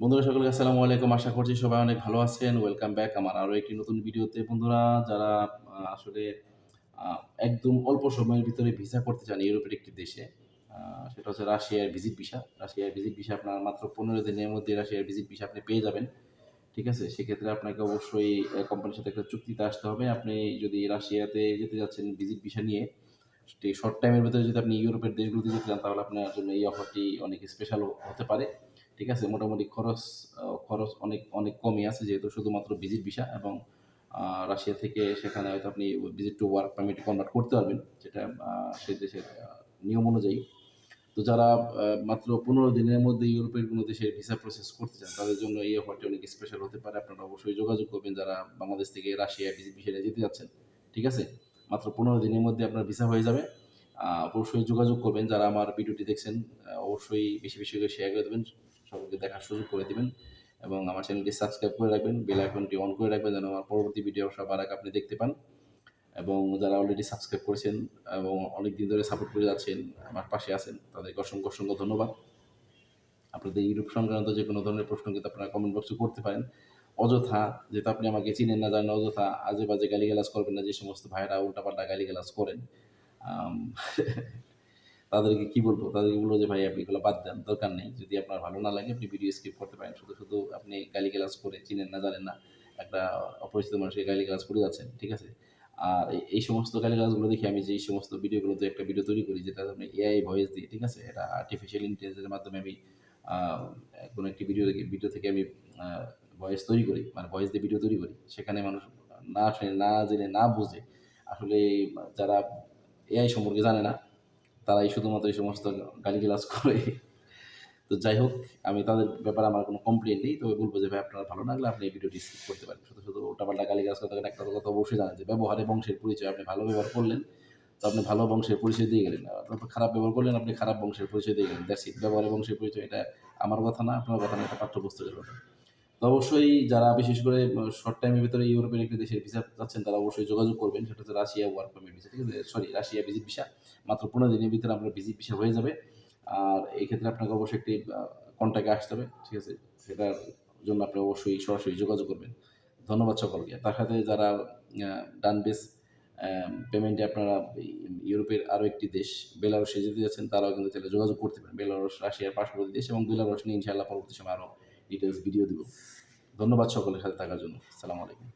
বন্ধুরা, সকলকে আসসালামু আলাইকুম। আশা করছি সবাই অনেক ভালো আছেন। ওয়েলকাম ব্যাক আমার আরও একটি নতুন ভিডিওতে। বন্ধুরা, যারা আসলে একদম অল্প সময়ের ভিতরে ভিসা করতে চান ইউরোপের একটি দেশে সেটা হচ্ছে রাশিয়ার ভিজিট ভিসা রাশিয়ার ভিজিট ভিসা আপনার মাত্র পনেরো দিনের মধ্যে রাশিয়ার ভিজিট ভিসা আপনি পেয়ে যাবেন। ঠিক আছে? সেক্ষেত্রে আপনাকে অবশ্যই কোম্পানির সাথে একটা চুক্তিতে আসতে হবে। আপনি যদি রাশিয়াতে যেতে যাচ্ছেন ভিজিট ভিসা নিয়ে শর্ট টাইমের ভিতরে যদি আপনি ইউরোপের দেশগুলোতে যেতে চান, তাহলে আপনার জন্য এই অফারটি অনেক স্পেশাল হতে পারে। ঠিক আছে? মোটামুটি খরচ খরচ অনেক অনেক কমই আছে যেহেতু শুধুমাত্র ভিজিট ভিসা এবং রাশিয়া থেকে সেখানে হয়তো আপনি visit to work permit convert করতে পারবেন, যেটা সেই দেশের নিয়ম অনুযায়ী। তো যারা মাত্র পনেরো দিনের মধ্যে ইউরোপের কোনো দেশের ভিসা প্রসেস করতে চান, তাদের জন্য এই অফারটি অনেক স্পেশাল হতে পারে। আপনারা অবশ্যই যোগাযোগ করবেন যারা বাংলাদেশ থেকে রাশিয়া ভিজিট ভিসা যেতে যাচ্ছেন, ঠিক আছে? মাত্র পনেরো দিনের মধ্যে আপনার ভিসা হয়ে যাবে। অবশ্যই যোগাযোগ করবেন। যারা আমার ভিডিওটি দেখছেন অবশ্যই বেশি বেশি করে শেয়ার করে দেবেন। সকলকে দেখার সুযোগ করে দেবেন এবং আমার চ্যানেলটি সাবস্ক্রাইব করে রাখবেন বেল আইকনটি অন করে রাখবেন যেন আমার পরবর্তী ভিডিও সবার আগে আপনি দেখতে পান। এবং যারা অলরেডি সাবস্ক্রাইব করেছেন এবং অনেক দিন ধরে সাপোর্ট করে যাচ্ছেন, আমার পাশে আছেন, তাদেরকে অসংখ্য অসংখ্য ধন্যবাদ। আপনাদের ইউরোপ সংক্রান্ত যে কোনো ধরনের প্রশ্ন কিন্তু আপনারা কমেন্ট বক্সে করতে পারেন। অযথা যেহেতু আপনি আমাকে চিনেন না, জানেন অযথা আজে বাজে গালিগালাজ করবেন না, যে সমস্ত ভাইরা উল্টাপাল্টা গালিগালাজ করেন তাদেরকে কি বলব? তাদেরকে বলব যে, ভাই, আপনি এগুলো বাদ দেন, দরকার নেই। যদি আপনার ভালো না লাগে, আপনি ভিডিও স্কিপ করতে পারেন। শুধু শুধু আপনি গালিগালাজ করে চিনেন না, জানেন না, একটা অপরিচিত মানুষকে গালিগালাজ করে যাচ্ছেন, ঠিক আছে? আর এই- সমস্ত গালিগালাজগুলো দেখে আমি যে, এই সমস্ত ভিডিওগুলোতে একটা ভিডিও তৈরি করি, যেটা আপনি এআই ভয়েস দিয়ে, ঠিক আছে? এটা আর্টিফিশিয়াল ইন্টেলিজেন্সের মাধ্যমে আমি কোনো একটি ভিডিও ভিডিও থেকে আমি ভয়েস তৈরি করি মানে ভয়েস দিয়ে ভিডিও তৈরি করি। সেখানে মানুষ না শুনে, না জেনে, না বুঝে, আসলে যারা এআই সম্পর্কে জানে না। তারাই শুধুমাত্র এই সমস্ত গালিগালাজ করে। তো যাই হোক, আমি তাদের ব্যাপারে আমার কোনো কমপ্লেন নেই। তবে বলব যে, ভাই, আপনার ভালো লাগলে আপনি এই ভিডিওটি স্কিপ করতে পারেন। শুধু শুধু ওটা ওটাপাল্টা গালিগালাজ করতে গেলে একটা কথা অবশ্যই জানেন যে, ব্যবহারে বংশের পরিচয় আপনি ভালো ব্যবহার করলেন, তো আপনি ভালো বংশের পরিচয় দিয়ে গেলেন। তারপর খারাপ ব্যবহার করলেন, আপনি খারাপ বংশের পরিচয় দিয়ে গেলেন। দ্যাটস ইট ব্যবহারে বংশের পরিচয়, এটা আমার কথা না, আপনার কথা না, এটা পাঠ্যপুস্তকের কথা। অবশ্যই যারা বিশেষ করে শর্ট টাইমের ভিতরে ইউরোপের একটি দেশের ভিসা যাচ্ছেন, তারা অবশ্যই যোগাযোগ করবেন। সেটা হচ্ছে রাশিয়া ওয়ার্ক পারমিট ভিসা ঠিক আছে? সরি রাশিয়া ভিজিট ভিসা মাত্র পনেরো দিনের ভিতরে আপনার ভিজিট ভিসা হয়ে যাবে। আর এই ক্ষেত্রে আপনাকে অবশ্যই একটি কন্ট্যাক্টে আসতে হবে, ঠিক আছে? সেটার জন্য আপনি অবশ্যই সরাসরি যোগাযোগ করবেন। ধন্যবাদ সকলকে। তার সাথে যারা ডান বেস পেমেন্টে আপনারা ইউরোপের আরও একটি দেশ বেলারসে যেতে যাচ্ছেন, তারাও কিন্তু চাইলে যোগাযোগ করতে পারেন। বেলারস রাশিয়ার পার্শ্ববর্তী দেশ এবং বেলারস নিয়ে ইনশাআল্লাহ পরবর্তী সময় আরও ডিটেলস ভিডিও দিব। ধন্যবাদ সকলের সাথে থাকার জন্য। সালাম আলাইকুম।